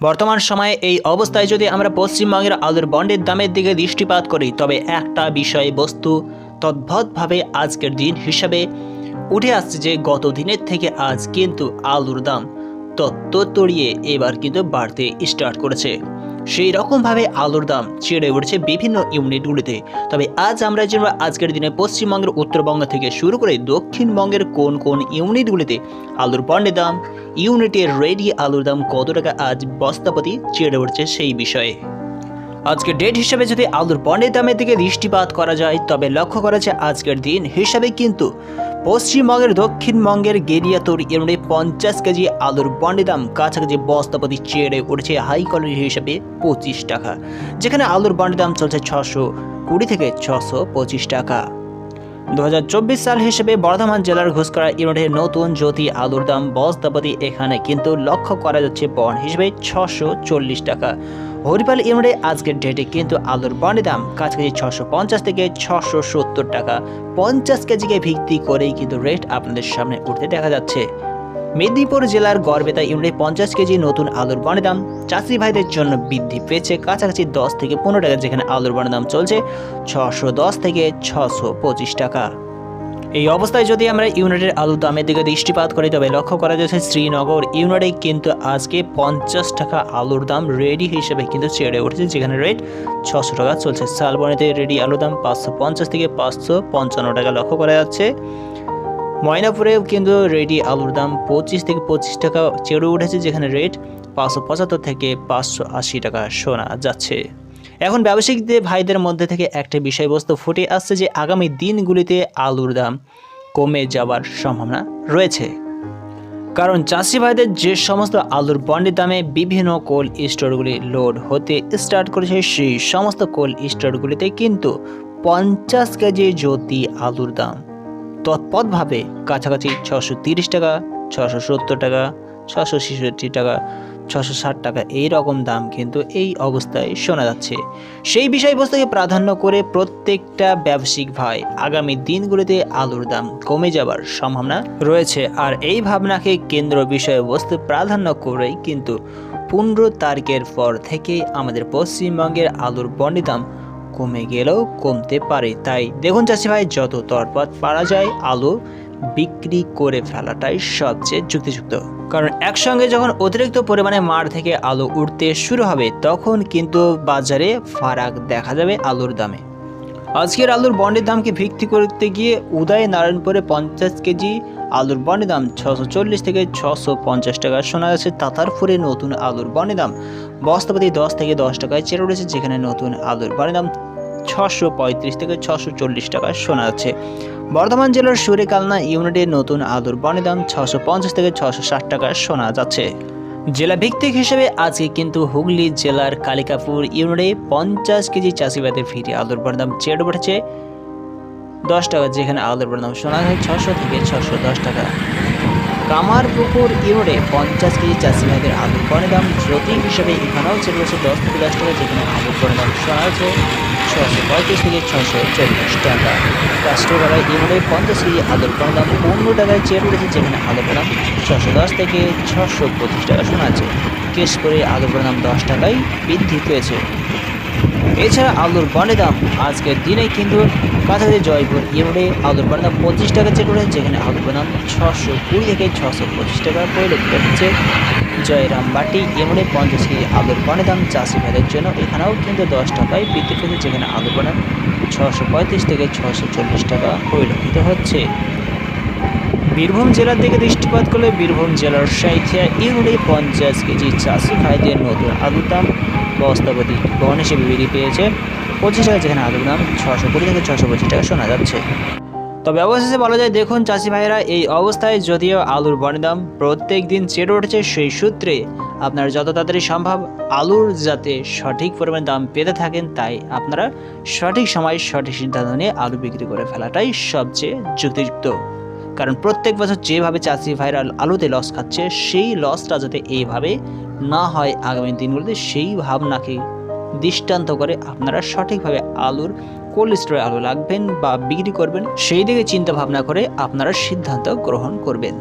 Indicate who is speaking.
Speaker 1: বর্তমান সময়ে এই অবস্থায় যদি আমরা পশ্চিমবঙ্গের আলুর বন্ডের দামের দিকে দৃষ্টিপাত করি, তবে একটা বিষয় বস্তু তদ্ভুতভাবে আজকের দিন হিসাবে উঠে আসছে যে, গত দিনের থেকে আজ কিন্তু আলুর দাম তত্ত্ব তড়িয়ে এবার কিন্তু বাড়তে স্টার্ট করেছে। সেই রকমভাবে আলুর দাম চেড়ে উঠেছে বিভিন্ন ইউনিটগুলিতে। তবে আজ আমরা জানব আজকের দিনে পশ্চিমবঙ্গের উত্তরবঙ্গ থেকে শুরু করে দক্ষিণবঙ্গের কোন কোন ইউনিটগুলিতে আলুর বন্ডের দাম ইউনিটের রেডি আলুর দাম কত টাকা আজ বস্তাপতি চেড়ে উঠছে সেই বিষয়ে। আজকের ডেট হিসাবে যদি আলুর পণ্যের দামের দিকে দৃষ্টিপাত করা যায়, তবে লক্ষ্য করা যায় আজকের দিন হিসাবে কিন্তু পশ্চিমবঙ্গের দক্ষিণবঙ্গের গেরিয়াতর ইউনিটে পঞ্চাশ কেজি আলুর বন্ডের দাম কাছাকাছি বস্তাপতি চেড়ে উঠেছে হাই কোয়ালিটি হিসাবে পঁচিশ টাকা, যেখানে আলুর বন্ডের দাম চলছে ছশো কুড়ি থেকে ছশো পঁচিশ টাকা। দু হাজার চব্বিশ সাল হিসেবে বর্ধমান জেলার ঘুষকরা ইউনিটের নতুন জ্যোতি আলুর দাম বস্তাপতি এখানে কিন্তু লক্ষ্য করা যাচ্ছে বন হিসেবে ছশো টাকা। হরিপাল ইউনিটে আজকের ডেটে কিন্তু আলুর বন্ডের দাম কাছাকাছি ছশো পঞ্চাশ থেকে ছশো সত্তর টাকা। পঞ্চাশ কেজিকে ভিত্তি করেই কিন্তু রেট আপনাদের সামনে উঠতে দেখা যাচ্ছে। মেদিনীপুর জেলার গড়বেতা ইউনিটে পঞ্চাশ কেজি নতুন আলুর বনের দাম চাষি ভাইদের জন্য বৃদ্ধি পেয়েছে কাছাকাছি দশ থেকে পনেরো টাকা, যেখানে আলুর বনের দাম চলছে ছশো দশ থেকে ছশো পঁচিশ টাকা। এই অবস্থায় যদি আমরা ইউনিটের আলুর দামের দিকে দৃষ্টিপাত করি, তবে লক্ষ্য করা যাচ্ছে শ্রীনগর ইউনিটে কিন্তু আজকে পঞ্চাশ টাকা আলুর দাম রেডি হিসেবে কিন্তু চেড়ে উঠেছে, যেখানে রেট ছশো টাকা চলছে। শালবনিতে রেডি আলুর দাম পাঁচশো পঞ্চাশ থেকে পাঁচশো পঞ্চান্ন টাকা লক্ষ্য করা যাচ্ছে। ময়নাপুরেও কিন্তু রেডি আলুর দাম পঁচিশ থেকে পঁচিশ টাকা চেড়ে উঠেছে, যেখানে রেট পাঁচশো পঁচাত্তর থেকে পাঁচশো আশি টাকা শোনা যাচ্ছে। এখন ব্যবসায়িকদের ভাইদের মধ্যে থেকে একটা বিষয়বস্তু ফুটে আসছে যে আগামী দিনগুলিতে আলুর দাম কমে যাওয়ার সম্ভাবনা রয়েছে। কারণ চাষি ভাইদের যে সমস্ত আলুর বন্ডের দামে বিভিন্ন কোল্ড স্টোরগুলি লোড হতে স্টার্ট করেছে, সেই সমস্ত কোল্ড স্টোরগুলিতে কিন্তু পঞ্চাশ কেজি জ্যোতি আলুর দাম তৎপরভাবে কাছাকাছি ছশো তিরিশ টাকা ছশো সত্তর টাকা ছশো ছেষট্টি টাকা ছশো ষাট টাকা এই রকম দাম কিন্তু এই অবস্থায় শোনা যাচ্ছে। সেই বিষয়বস্তুকে প্রাধান্য করে প্রত্যেকটা ব্যবসায়িক ভাই আগামী দিনগুলিতে আলুর দাম কমে যাবার সম্ভাবনা রয়েছে। আর এই ভাবনাকে কেন্দ্র বিষয়বস্তু প্রাধান্য করেই কিন্তু পনেরো তারিখের পর থেকে আমাদের পশ্চিমবঙ্গের আলুর বন্ডি দাম কমে গেলেও কমতে পারে। তাই দেখুন চাষি ভাই, যত তরপত পারা যায়, আলু বিক্রি করে ফেলাটাই সবচেয়ে যুক্তিযুক্ত। কারণ একসঙ্গে যখন অতিরিক্ত পরিমাণে মার থেকে আলু উঠতে শুরু হবে, তখন কিন্তু বাজারে ফারাক দেখা যাবে আলুর দামে। আজকের আলুর বন্ডের দামকে ভিত্তি করতে গিয়ে উদয় নারায়ণপুরে পঞ্চাশ কেজি আলুর বন্ডের দাম ছশো চল্লিশ থেকে ছশো পঞ্চাশ টাকা। শোনা যাচ্ছে তাতারপুরে নতুন আলুর বনে দাম বস্তাপতি দশ থেকে দশ টাকায় চেড়ে উঠেছে যেখানে নতুন আলুর বন্ডের দাম ছশো পঁয়ত্রিশ থেকে ছশো চল্লিশ টাকা শোনা যাচ্ছে। বর্ধমান জেলার সুরেকালনা ইউনিটের নতুন আলুর বনের দাম ছশো পঞ্চাশ থেকে ছশো ষাট টাকা শোনা যাচ্ছে। জেলা ভিত্তিক হিসেবে আজকে কিন্তু হুগলি জেলার কালিকাপুর ইউনিটে পঞ্চাশ কেজি চাষিবাদের ফিরে আলুর বনে দাম চেড়ে উঠেছে দশ টাকা, যেখানে আলুর বনের দাম যায়, ছশো থেকে ছশো দশ টাকা। কামারপুকুর ইউনিটে পঞ্চাশ কেজি চাষি ভাইদের আলুর বনের দাম জ্যোতি হিসেবে এখানেও চেড়ে উঠেছে দশ থেকে দশ টাকা, যেখানে আলুর বনের দাম শোনা যাচ্ছে ছশো পঁয়ত্রিশ থেকে ছশো চল্লিশ টাকা। কাস্টমারা ইউনিটে পঞ্চাশ কেজি আলুর বনের দাম পনেরো টাকায় চেড়ে উঠেছে যেখানে আলুর দাম ছশো দশ থেকে ছশো পঁচিশ টাকা শোনা যাচ্ছে কেস করে আলুর দাম দশ টাকায় বৃদ্ধি পেয়েছে। এছাড়া আলুর বনে দাম আজকের দিনে কিন্তু কাছাকাছি জয়পুর ইউনিটে আলুর বনের দাম পঁচিশ টাকা চেক উঠেছে যেখানে আলুর বনে দাম ছশো কুড়ি থেকে ছশো পঁচিশ টাকা পরিলক্ষিত হচ্ছে। জয়রামবাটি ইউনিটে পঞ্চাশ কেজি আলুর বনে দাম চাষি ভাইদের জন্য এখানেও কিন্তু দশ টাকায় বৃদ্ধি পেয়েছে যেখানে আলুর বনের ছশো পঁয়ত্রিশ থেকে ছশো চল্লিশ টাকা পরিলক্ষিত হচ্ছে। বীরভূম জেলার দিকে দৃষ্টিপাত করলে বীরভূম জেলার সাইথিয়া ইউনিটে পঞ্চাশ কেজি চাষি ভাইদের নতুন আলুর দাম বস্তাপতি বহন হিসেবে বেরিয়ে পেয়েছে। পঁচিশ টাকা যেখানে আলুর দাম ছশো কুড়ি থেকে ছশো পঁচিশ টাকা শোনা যাচ্ছে। তবে অবশেষে বলা যায়, দেখুন চাষি ভাইরা এই অবস্থায় যদিও আলুর দাম প্রত্যেক দিন চেড়ে উঠেছে, সেই সূত্রে আপনার যত তাড়াতাড়ি সম্ভব আলুর যাতে সঠিক পরিমাণে দাম পেতে থাকেন, তাই আপনারা সঠিক সময় সঠিক সিদ্ধান্ত নিয়ে আলু বিক্রি করে ফেলাটাই সবচেয়ে যুক্তিযুক্ত। কারণ প্রত্যেক বছর যেভাবে চাষি ভাইরা আলুতে লস খাচ্ছে, সেই লসটা যাতে এইভাবে না হয় আগামী দিনগুলোতে, সেই ভাবনাকে দৃষ্টান্ত করে আপনারা সঠিকভাবে আলুর কোল্ড স্টোরে আলু লাগবেন বা বিক্রি করবেন, সেই দিকে চিন্তা ভাবনা করে আপনারা সিদ্ধান্ত গ্রহণ করবেন।